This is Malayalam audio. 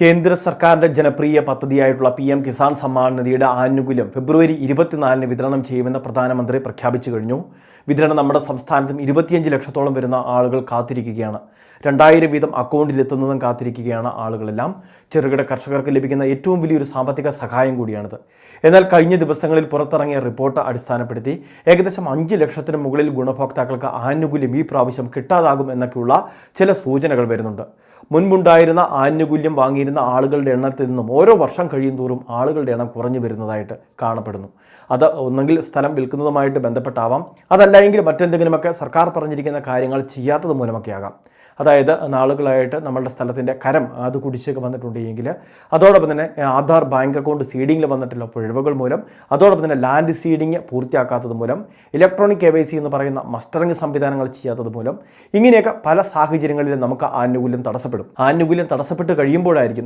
കേന്ദ്ര സർക്കാരിന്റെ ജനപ്രിയ പദ്ധതിയായിട്ടുള്ള പി എം കിസാൻ സമ്മാൻ നിധിയുടെ ആനുകൂല്യം ഫെബ്രുവരി ഇരുപത്തിനാലിന് വിതരണം ചെയ്യുമെന്ന് പ്രധാനമന്ത്രി പ്രഖ്യാപിച്ചു കഴിഞ്ഞു. വിതരണം നമ്മുടെ സംസ്ഥാനത്തും ഇരുപത്തിയഞ്ച് ലക്ഷത്തോളം വരുന്ന ആളുകൾ കാത്തിരിക്കുകയാണ്. രണ്ടായിരം വീതം അക്കൗണ്ടിലെത്തുന്നതും കാത്തിരിക്കുകയാണ് ആളുകളെല്ലാം. ചെറുകിട കർഷകർക്ക് ലഭിക്കുന്ന ഏറ്റവും വലിയൊരു സാമ്പത്തിക സഹായം കൂടിയാണിത്. എന്നാൽ കഴിഞ്ഞ ദിവസങ്ങളിൽ പുറത്തിറങ്ങിയ റിപ്പോർട്ട് അടിസ്ഥാനപ്പെടുത്തി ഏകദേശം അഞ്ച് ലക്ഷത്തിന് മുകളിൽ ഗുണഭോക്താക്കൾക്ക് ആനുകൂല്യം ഈ പ്രാവശ്യം കിട്ടാതാകും എന്നൊക്കെയുള്ള ചില സൂചനകൾ വരുന്നുണ്ട്. മുൻപുണ്ടായിരുന്ന ആനുകൂല്യം വാങ്ങിയിരുന്ന ആളുകളുടെ എണ്ണത്തിൽ നിന്നും ഓരോ വർഷം കഴിയും തോറും ആളുകളുടെ എണ്ണം കുറഞ്ഞു വരുന്നതായിട്ട് കാണപ്പെടുന്നു. അത് ഒന്നെങ്കിൽ സ്ഥലം വിൽക്കുന്നതുമായിട്ട് ബന്ധപ്പെട്ടാവാം അതല്ല എങ്കിൽ മറ്റെന്തെങ്കിലുമൊക്കെ സർക്കാർ പറഞ്ഞിരിക്കുന്ന കാര്യങ്ങൾ ചെയ്യാത്തത് മൂലമൊക്കെ ആകാം അതായത് നാളുകളായിട്ട് നമ്മളുടെ സ്ഥലത്തിന്റെ കരം അത് കുടിശ്ശേക്ക് വന്നിട്ടുണ്ടെങ്കിൽ അതോടൊപ്പം തന്നെ ആധാർ ബാങ്ക് അക്കൗണ്ട് സീഡിങ്ങിൽ വന്നിട്ടുള്ള പിഴവുകൾ മൂലം അതോടൊപ്പം തന്നെ ലാൻഡ് സീഡിങ് പൂർത്തിയാക്കാത്തത് മൂലം ഇലക്ട്രോണിക് കെ എന്ന് പറയുന്ന മസ്റ്ററിംഗ് സംവിധാനങ്ങൾ ചെയ്യാത്തത് മൂലം ഇങ്ങനെയൊക്കെ പല സാഹചര്യങ്ങളിലും നമുക്ക് ആനുകൂല്യം തടസ്സപ്പെടും. ആനുകൂല്യം തടസ്സപ്പെട്ട് കഴിയുമ്പോഴായിരിക്കും